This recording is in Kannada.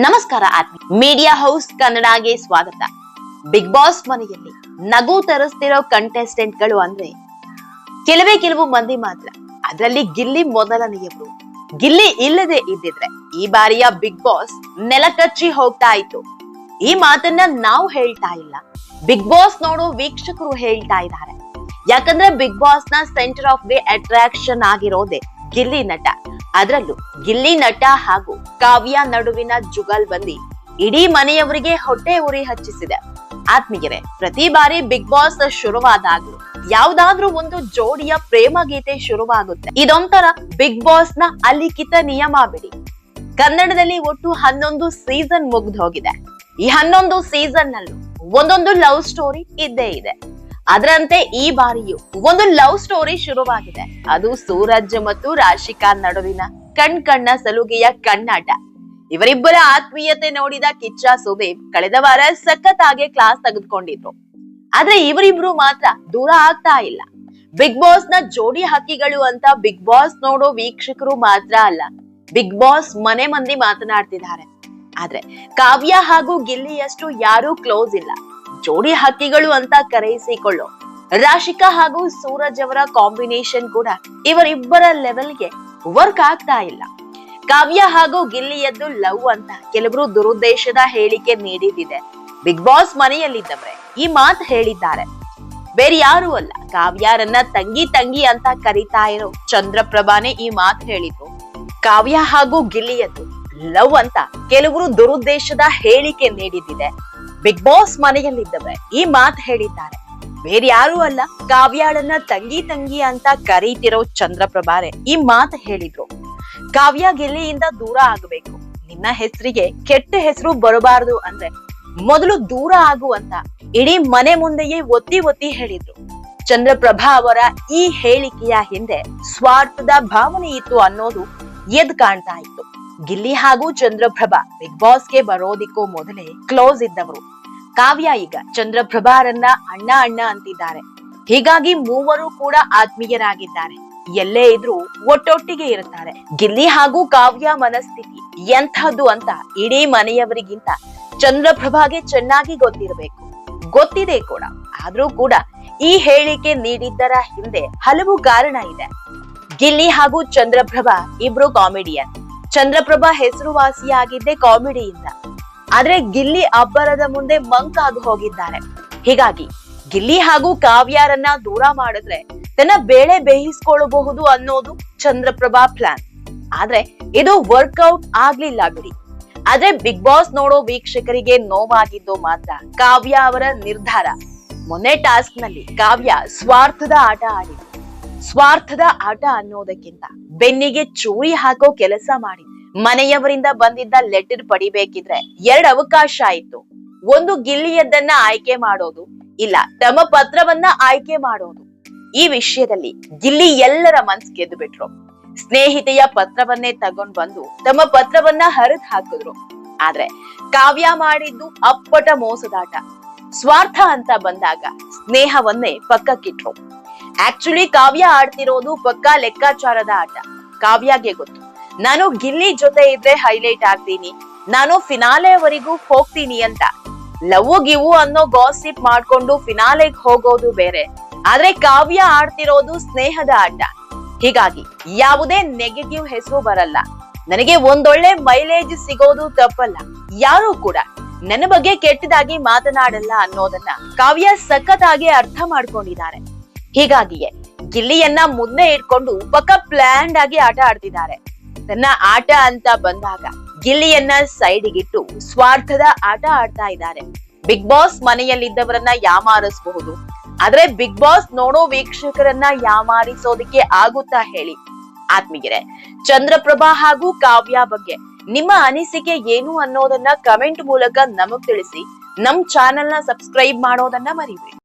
ನಮಸ್ಕಾರ ಆತ್ಮೀಯ ಮೀಡಿಯಾ ಹೌಸ್ ಕನ್ನಡಗೆ ಸ್ವಾಗತ. ಬಿಗ್ ಬಾಸ್ ಮನೆಯಲ್ಲಿ ನಗು ತರಿಸ್ತಿರೋ ಕಂಟೆಸ್ಟೆಂಟ್ಗಳು ಅಂದ್ರೆ ಕೆಲವೇ ಕೆಲವು ಮಂದಿ ಮಾತ್ರ. ಅದರಲ್ಲಿ ಗಿಲ್ಲಿ ಮೊದಲನೆಯವರು. ಗಿಲ್ಲಿ ಇಲ್ಲದೆ ಇದ್ದಿದ್ರೆ ಈ ಬಾರಿಯ ಬಿಗ್ ಬಾಸ್ ನೆಲಕಚ್ಚಿ ಹೋಗ್ತಾ ಇತ್ತು. ಈ ಮಾತನ್ನ ನಾವು ಹೇಳ್ತಾ ಇಲ್ಲ. ಬಿಗ್ ಬಾಸ್ ನೋಡೋ ವೀಕ್ಷಕರು ಹೇಳ್ತಾ ಇದ್ದಾರೆ. ಯಾಕಂದ್ರೆ ಬಿಗ್ ಬಾಸ್ನ ಸೆಂಟರ್ ಆಫ್ ದಿ ಅಟ್ರಾಕ್ಷನ್ ಆಗಿರೋದೆ ಗಿಲ್ಲಿ ನಟ. ಅದರಲ್ಲೂ ಗಿಲ್ಲಿ ನಟ ಹಾಗೂ ಕಾವ್ಯ ನಡುವಿನ ಜುಗಲ್ ಬಂದಿ ಇಡೀ ಮನೆಯವರಿಗೆ ಹೊಟ್ಟೆ ಉರಿ ಹಚ್ಚಿಸಿದೆ. ಆತ್ಮೀಯರೇ, ಪ್ರತಿ ಬಾರಿ ಬಿಗ್ ಬಾಸ್ ಶುರುವಾದಾಗ್ಲೂ ಯಾವ್ದಾದ್ರೂ ಒಂದು ಜೋಡಿಯ ಪ್ರೇಮ ಗೀತೆ ಶುರುವಾಗುತ್ತೆ. ಇದೊಂಥರ ಬಿಗ್ ಬಾಸ್ನ ಅಲಿಖಿತ ನಿಯಮ ಬಿಡಿ. ಕನ್ನಡದಲ್ಲಿ ಒಟ್ಟು ಹನ್ನೊಂದು ಸೀಸನ್ ಮುಗ್ದು ಹೋಗಿದೆ ಈ ಹನ್ನೊಂದು ಸೀಸನ್ ನಲ್ಲೂ ಒಂದೊಂದು ಲವ್ ಸ್ಟೋರಿ ಇದ್ದೇ ಇದೆ. ಅದರಂತೆ ಈ ಬಾರಿಯೂ ಒಂದು ಲವ್ ಸ್ಟೋರಿ ಶುರುವಾಗಿದೆ. ಅದು ಸೂರಜ್ ಮತ್ತು ರಾಶಿಕಾ ನಡುವಿನ ಕಣ್ ಕಣ್ಣ ಸಲುಗೆಯ ಕಣ್ಣಾಟ. ಇವರಿಬ್ಬರ ಆತ್ಮೀಯತೆ ನೋಡಿದ ಕಿಚ್ಚ ಸುದೀಪ್ ಕಳೆದ ವಾರ ಸಖತ್ ಆಗಿ ಕ್ಲಾಸ್ ತೆಗೆದುಕೊಂಡಿದ್ರು. ಆದ್ರೆ ಇವರಿಬ್ರು ಮಾತ್ರ ದೂರ ಆಗ್ತಾ ಇಲ್ಲ. ಬಿಗ್ ಬಾಸ್ನ ಜೋಡಿ ಹಕ್ಕಿಗಳು ಅಂತ ಬಿಗ್ ಬಾಸ್ ನೋಡೋ ವೀಕ್ಷಕರು ಮಾತ್ರ ಅಲ್ಲ, ಬಿಗ್ ಬಾಸ್ ಮನೆ ಮಂದಿ ಮಾತನಾಡ್ತಿದ್ದಾರೆ. ಆದ್ರೆ ಕಾವ್ಯ ಹಾಗೂ ಗಿಲ್ಲಿಯಷ್ಟು ಯಾರೂ ಕ್ಲೋಸ್ ಇಲ್ಲ. ಜೋಡಿ ಹಕ್ಕಿಗಳು ಅಂತ ಕರೆಯಿಸಿಕೊಳ್ಳೋ ರಾಶಿಕಾ ಹಾಗೂ ಸೂರಜ್ ಅವರ ಕಾಂಬಿನೇಷನ್ ಕೂಡ ಇವರಿಬ್ಬರ ಲೆವೆಲ್ಗೆ ವರ್ಕ್ ಆಗ್ತಾ ಇಲ್ಲ. ಕಾವ್ಯ ಹಾಗೂ ಗಿಲ್ಲಿಯದ್ದು ಲವ್ ಅಂತ ಕೆಲವರು ದುರುದ್ದೇಶದ ಹೇಳಿಕೆ ನೀಡಿದಿದೆ ಬಿಗ್ ಬಾಸ್ ಮನೆಯಲ್ಲಿದ್ದವರೇ, ಈ ಮಾತು ಹೇಳಿದ್ದಾರೆ. ಬೇರೆ ಯಾರು ಅಲ್ಲ ಕಾವ್ಯಾರನ್ನ ತಂಗಿ ತಂಗಿ ಅಂತ ಕರೀತಾ ಇರೋ ಚಂದ್ರಪ್ರಭಾನೆ ಈ ಮಾತು ಹೇಳಿದ್ರು. ಕಾವ್ಯ ಹಾಗೂ ಗಿಲ್ಲಿಯದ್ದು ಲವ್ ಅಂತ ಕೆಲವರು ದುರುದ್ದೇಶದ ಹೇಳಿಕೆ ನೀಡಿದಿದೆ ಬಿಗ್ ಬಾಸ್ ಮನೆಯಲ್ಲಿದ್ದವ್ರೆ, ಈ ಮಾತು ಹೇಳಿದ್ದಾರೆ. ಬೇರೆ ಯಾರು ಅಲ್ಲ, ಕಾವ್ಯಾಳನ್ನ ತಂಗಿ ತಂಗಿ ಅಂತ ಕರೀತಿರೋ ಚಂದ್ರಪ್ರಭಾರೆ ಈ ಮಾತು ಹೇಳಿದ್ರು. ಕಾವ್ಯ ಗೆಲ್ಲೆಯಿಂದ ದೂರ ಆಗಬೇಕು. ನಿನ್ನ ಹೆಸರಿಗೆ ಕೆಟ್ಟ ಹೆಸರು ಬರಬಾರದು ಅಂದ್ರೆ ಮೊದಲು ದೂರ ಆಗು ಅಂತ ಇಡೀ ಮನೆ ಮುಂದೆಯೇ ಒತ್ತಿ ಒತ್ತಿ ಹೇಳಿದ್ರು. ಚಂದ್ರಪ್ರಭಾ ಅವರ ಈ ಹೇಳಿಕೆಯ ಹಿಂದೆ ಸ್ವಾರ್ಥದ ಭಾವನೆ ಇತ್ತು ಅನ್ನೋದು ಎದ್ ಕಾಣ್ತಾ ಇತ್ತು. ಗಿಲ್ಲಿ ಹಾಗೂ ಚಂದ್ರಪ್ರಭಾ ಬಿಗ್ ಬಾಸ್ಗೆ ಬರೋದಿಕ್ಕೂ ಮೊದಲೇ ಕ್ಲೋಸ್ ಇದ್ದವರು. ಕಾವ್ಯ ಈಗ ಚಂದ್ರಪ್ರಭಾರನ್ನ ಅಣ್ಣ ಅಣ್ಣ ಅಂತಿದ್ದಾರೆ. ಹೀಗಾಗಿ ಮೂವರು ಕೂಡ ಆತ್ಮೀಯರಾಗಿದ್ದಾರೆ. ಎಲ್ಲೇ ಇದ್ರೂ ಒಟ್ಟೊಟ್ಟಿಗೆ ಇರುತ್ತಾರೆ. ಗಿಲ್ಲಿ ಹಾಗೂ ಕಾವ್ಯ ಮನಸ್ಥಿತಿ ಎಂಥದ್ದು ಅಂತ ಇಡೀ ಮನೆಯವರಿಗಿಂತ ಚಂದ್ರಪ್ರಭಾಗೆ ಚೆನ್ನಾಗಿ ಗೊತ್ತಿರಬೇಕು. ಗೊತ್ತಿದೆ ಕೂಡ. ಆದ್ರೂ ಕೂಡ ಈ ಹೇಳಿಕೆ ನೀಡಿದ್ದರ ಹಿಂದೆ ಹಲವು ಕಾರಣ ಇದೆ. ಗಿಲ್ಲಿ ಹಾಗೂ ಚಂದ್ರಪ್ರಭಾ ಇಬ್ರು ಕಾಮಿಡಿಯನ್. ಚಂದ್ರಪ್ರಭಾ ಹೆಸರುವಾಸಿಯಾಗಿದ್ದೆ ಕಾಮಿಡಿಯಿಂದ. ಆದ್ರೆ ಗಿಲ್ಲಿ ಅಬ್ಬರದ ಮುಂದೆ ಮಂಕ್ ಆಗಿ ಹೋಗಿದ್ದಾರೆ. ಹೀಗಾಗಿ ಗಿಲ್ಲಿ ಹಾಗೂ ಕಾವ್ಯಾರನ್ನ ದೂರ ಮಾಡಿದ್ರೆ ತನ್ನ ಬೇಳೆ ಬೇಯಿಸ್ಕೊಳ್ಳಬಹುದು ಅನ್ನೋದು ಚಂದ್ರಪ್ರಭಾ ಪ್ಲಾನ್ ಆದ್ರೆ ಇದು ವರ್ಕೌಟ್ ಆಗ್ಲಿಲ್ಲ ಬಿಡಿ. ಆದ್ರೆ ಬಿಗ್ ಬಾಸ್ ನೋಡೋ ವೀಕ್ಷಕರಿಗೆ ನೋವಾಗಿದ್ದು ಮಾತ್ರ ಕಾವ್ಯ ಅವರ ನಿರ್ಧಾರ. ಮೊನ್ನೆ ಟಾಸ್ಕ್ನಲ್ಲಿ ಕಾವ್ಯ ಸ್ವಾರ್ಥದ ಆಟ ಆಡಿದೆ ಸ್ವಾರ್ಥದ ಆಟ ಅನ್ನೋದಕ್ಕಿಂತ ಬೆನ್ನಿಗೆ ಚೂರಿ ಹಾಕೋ ಕೆಲಸ ಮಾಡಿ. ಮನೆಯವರಿಂದ ಬಂದಿದ್ದ ಲೆಟರ್ ಪಡಿಬೇಕಿದ್ರೆ ಎರಡ್ ಅವಕಾಶ ಆಯ್ತು. ಒಂದು ಗಿಲ್ಲಿಯದ್ದನ್ನ ಆಯ್ಕೆ ಮಾಡೋದು, ಇಲ್ಲ ತಮ್ಮ ಪತ್ರವನ್ನ ಆಯ್ಕೆ ಮಾಡೋದು. ಈ ವಿಷಯದಲ್ಲಿ ಗಿಲ್ಲಿ ಎಲ್ಲರ ಮನ್ಸ್ ಗೆದ್ದು ಬಿಟ್ರು ಸ್ನೇಹಿತೆಯ ಪತ್ರವನ್ನೇ ತಗೊಂಡ್ ಬಂದು ತಮ್ಮ ಪತ್ರವನ್ನ ಹರಿದ್ ಹಾಕಿದ್ರು. ಆದ್ರೆ ಕಾವ್ಯ ಮಾಡಿದ್ದು ಅಪ್ಪಟ ಮೋಸದಾಟ. ಸ್ವಾರ್ಥ ಅಂತ ಬಂದಾಗ ಸ್ನೇಹವನ್ನೇ ಪಕ್ಕಕ್ಕಿಟ್ರು. ಆಕ್ಚುಲಿ ಕಾವ್ಯ ಆಡ್ತಿರೋದು ಪಕ್ಕಾ ಲೆಕ್ಕಾಚಾರದ ಆಟ. ಕಾವ್ಯಾಗೆ ಗೊತ್ತು. ನಾನು ಗಿಲ್ಲಿ ಜೊತೆ ಇದ್ರೆ ಹೈಲೈಟ್ ಆಗ್ತೀನಿ. ನಾನು ಫಿನಾಲೆವರೆಗೂ ಹೋಗ್ತೀನಿ ಅಂತ. ಲವ್, ಗಿವು ಅನ್ನೋ ಗಾಸಿಪ್ ಮಾಡ್ಕೊಂಡು ಫಿನಾಲೆಗ್ ಹೋಗೋದು ಬೇರೆ. ಆದ್ರೆ ಕಾವ್ಯ ಆಡ್ತಿರೋದು ಸ್ನೇಹದ ಆಟ. ಹೀಗಾಗಿ ಯಾವುದೇ ನೆಗೆಟಿವ್ ಹೆಸರು ಬರಲ್ಲ. ನನಗೆ ಒಂದೊಳ್ಳೆ ಮೈಲೇಜ್ ಸಿಗೋದು ತಪ್ಪಲ್ಲ. ಯಾರು ಕೂಡ ನನ್ನ ಬಗ್ಗೆ ಕೆಟ್ಟದಾಗಿ ಮಾತನಾಡಲ್ಲ ಅನ್ನೋದನ್ನ ಕಾವ್ಯ ಸಖತ್ತಾಗಿ ಅರ್ಥ ಮಾಡ್ಕೊಂಡಿದ್ದಾರೆ. ಹೀಗಾಗಿಯೇ ಗಿಲ್ಲಿಯನ್ನ ಮುಂದೆ ಇಟ್ಕೊಂಡು ಪಕ್ಕ ಪ್ಲಾನ್ಡ್ ಆಗಿ ಆಟ ಆಡ್ತಿದ್ದಾರೆ. ತನ್ನ ಆಟ ಅಂತ ಬಂದಾಗ ಗಿಲ್ಲಿಯನ್ನ ಸೈಡಿಗಿಟ್ಟು ಸ್ವಾರ್ಥದ ಆಟ ಆಡ್ತಾ ಇದ್ದಾರೆ. ಬಿಗ್ ಬಾಸ್ ಮನೆಯಲ್ಲಿದ್ದವರನ್ನ ಯಾಮಾರಿಸಬಹುದು. ಆದ್ರೆ ಬಿಗ್ ಬಾಸ್ ನೋಡೋ ವೀಕ್ಷಕರನ್ನ ಯಾಮಾರಿಸೋದಕ್ಕೆ ಆಗುತ್ತಾ ಹೇಳಿ. ಆತ್ಮೀಯರೇ, ಚಂದ್ರಪ್ರಭಾ ಹಾಗೂ ಕಾವ್ಯ ಬಗ್ಗೆ ನಿಮ್ಮ ಅನಿಸಿಕೆ ಏನು ಅನ್ನೋದನ್ನ ಕಮೆಂಟ್ ಮೂಲಕ ನಮಗ್ ತಿಳಿಸಿ, ನಮ್ ಚಾನೆಲ್ನ ಸಬ್ಸ್ಕ್ರೈಬ್ ಮಾಡೋದನ್ನ ಮರಿಬೇಡಿ.